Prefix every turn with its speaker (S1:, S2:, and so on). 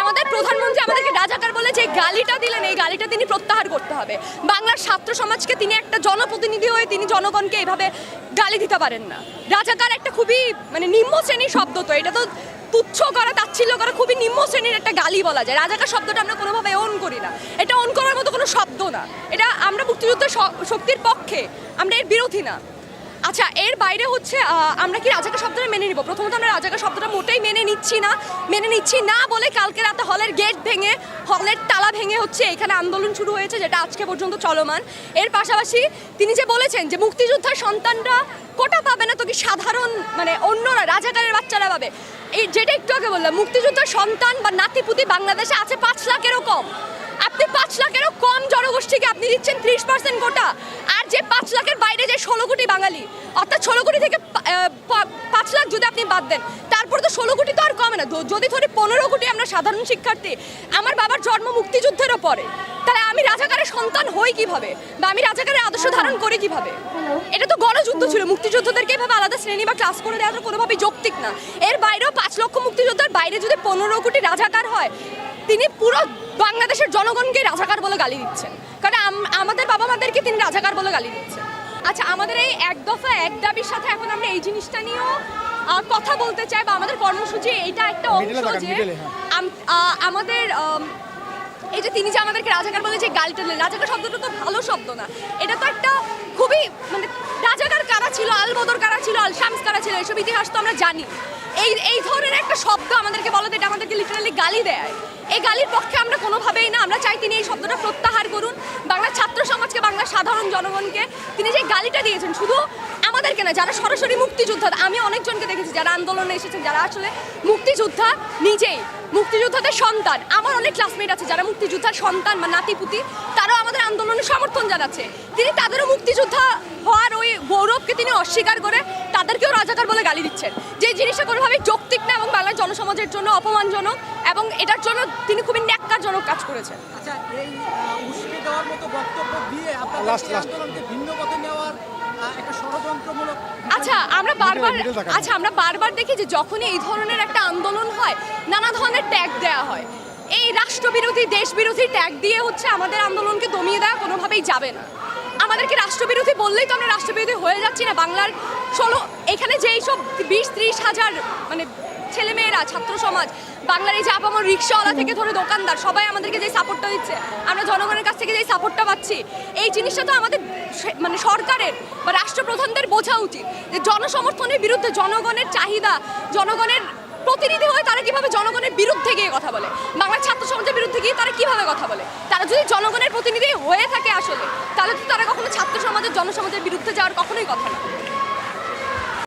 S1: আমাদের প্রধানমন্ত্রী আমাদেরকে রাজাকার বলে যে গালিটা দিলেন, এই গালিটা তিনি প্রত্যাহার করতে হবে। বাংলার ছাত্র সমাজকে তিনি একটা জনপ্রতিনিধি হয়ে তিনি জনগণকে এইভাবে গালি দিতে পারেন না। রাজাকার একটা খুবই মানে নিম্ন শ্রেণির শব্দ তো, এটা তো তুচ্ছ করা, তাচ্ছিল্য করা খুবই নিম্ন শ্রেণির একটা গালি বলা যায়। রাজাকার শব্দটা আমরা কোনোভাবে অন করি না। এটা অন করার মতো কোনো শব্দ না। এটা আমরা মুক্তিযুদ্ধের শক্তির পক্ষে, আমরা এর বিরোধী না। আচ্ছা এর বাইরে হচ্ছে আমরা কি রাজাকার শব্দটা মেনে নিব? প্রথমত আমরা রাজাকার শব্দটা মোটেই মেনে নিচ্ছি না, মেনে নিচ্ছি না বলে কালকে রাতে হলের গেট ভেঙে, হলের তালা ভেঙে হচ্ছে এখানে আন্দোলন শুরু হয়েছে, যেটা আজকে পর্যন্ত চলমান। এর পাশাপাশি তিনি যে বলেছেন যে মুক্তিযোদ্ধার সন্তানরা কোটা পাবে না, তো কি সাধারণ মানে অন্যরা, রাজাকারের বাচ্চারা পাবে? এই যেটা একটু আগে বললাম, মুক্তিযোদ্ধার সন্তান বা নাতিপুতি বাংলাদেশে আছে পাঁচ লাখেরও কম। আপনি পাঁচ লাখেরও কম জনগোষ্ঠীকে আপনি দিচ্ছেন ত্রিশ পার্সেন্ট কোটা। আর যে পাঁচ লাখের বাইরে যে ষোলো কোটি বাঙালি, অর্থাৎ ষোলো কোটি থেকে পাঁচ লাখ যদি আপনি বাদ দেন, তারপর তো ষোলো কোটি তো আর কমে না। যদি ধরি পনেরো কোটি আমরা সাধারণ শিক্ষার্থী, আমার বাবার জন্ম মুক্তিযুদ্ধেরও পরে তাহলে আমি রাজাকারের সন্তান হই কীভাবে? বা আমি রাজাকারের আদর্শ ধারণ করি কীভাবে? এটা তো গণযুদ্ধ ছিল, মুক্তিযোদ্ধাদেরকে এভাবে আলাদা শ্রেণি বা ক্লাস করে দেওয়া তো কোনোভাবেই যৌক্তিক না। এর বাইরেও পাঁচ লক্ষ মুক্তিযোদ্ধার বাইরে যদি পনেরো কোটি রাজাকার হয়, তিনি পুরো বাংলাদেশের জনগণকে রাজাকার বলে গালি দিচ্ছেন। কারণ আম- আমাদের বাবা মাদেরকে তিনি রাজাকার বলে গালি দিচ্ছেন আচ্ছা আমাদের এই এক দফা এক দাবির সাথে এখন আমরা এই জিনিসটা নিয়েও কথা বলতে চাই বা আমাদের কর্মসূচি এটা একটা অংশ যে
S2: হ্যাঁ।
S1: আমাদের এই যে তিনি যে আমাদেরকে রাজাকার বলে যে গালিটা দিলেন রাজাকার শব্দটা তো ভালো শব্দ না। এটা তো একটা খুবই মানে রাজাকার কারা ছিল আলবদর কারা ছিল আল শামস কারা ছিল এসব ইতিহাস তো আমরা জানি। এই এই ধরনের একটা শব্দ আমাদেরকে বলো এটা আমাদেরকে লিটারালি গালি দেয়। এই গালির পক্ষে আমরা কোনোভাবেই না আমরা চাই তিনি এই শব্দটা প্রত্যাহার করুন বাংলার ছাত্র সমাজকে বাংলার সাধারণ জনগণকে তিনি যে গালিটা দিয়েছেন, শুধু আমাদেরকে না, যারা সরাসরি মুক্তিযোদ্ধা, আমি অনেকজনকে দেখেছি যারা আন্দোলনে এসেছেন, যারা আসলে মুক্তিযোদ্ধা নিজেই, মুক্তিযোদ্ধাদের সন্তান। আমার অনেক ক্লাসমেট আছে যারা মুক্তিযোদ্ধার সন্তান বা নাতিপুতি, তারাও আমাদের আন্দোলনে সমর্থন জানাচ্ছে। তিনি তাদেরও মুক্তিযোদ্ধা হওয়ার ওই গৌরবকে তিনি অস্বীকার করে তাদেরকেও রাজাকার বলে গালি দিচ্ছেন। যে জিনিসটা কোনোভাবেই যৌক্তিক জনসমাজের জন্য অপমানজনক এবং এটার জন্য তিনি খুবই ন্যাক্কারজনক কাজ করেছেন।
S3: আচ্ছা এই উস্কে দেওয়ার মতো বক্তব্য দিয়ে আপনাদের. আন্দোলনকে ভিন্ন পথে নেওয়ার
S1: আচ্ছা আমরা বারবার আচ্ছা আমরা বারবার দেখি যে যখনই এই ধরনের একটা আন্দোলন হয় নানা ধরনের ট্যাগ দেওয়া হয়। এই রাষ্ট্রবিরোধী দেশবিরোধী ট্যাগ দিয়ে হচ্ছে আমাদের আন্দোলনকে দমিয়ে দেওয়া কোনোভাবেই যাবে না। আমাদেরকে রাষ্ট্রবিরোধী বললেই তো আমরা রাষ্ট্রবিরোধী হয়ে যাচ্ছি না? বাংলার ষোলো এখানে যে এইসব বিশ ত্রিশ হাজার মানে ছেলেমেয়েরা ছাত্র সমাজ বাংলার এই যে আপামর রিক্সাওয়ালা থেকে ধরে দোকানদার সবাই আমাদেরকে যে সাপোর্টটা দিচ্ছে আমরা জনগণের কাছ থেকে যে সাপোর্টটা পাচ্ছি এই জিনিসটা তো আমাদের মানে সরকারের বা রাষ্ট্রপ্রধানদের বোঝা উচিত যে জনসমর্থনের বিরুদ্ধে জনগণের চাহিদা জনগণের প্রতিনিধি হয়ে তারা কীভাবে জনগণের বিরুদ্ধে গিয়ে কথা বলে বাংলার ছাত্র সমাজের বিরুদ্ধে গিয়ে কথা বলে। তারা যদি জনগণের প্রতিনিধি হয়ে থাকে আসলে, তাহলে তো তারা কখনো ছাত্র সমাজের, জনসমাজের বিরুদ্ধে যাওয়ার কখনোই কথা না।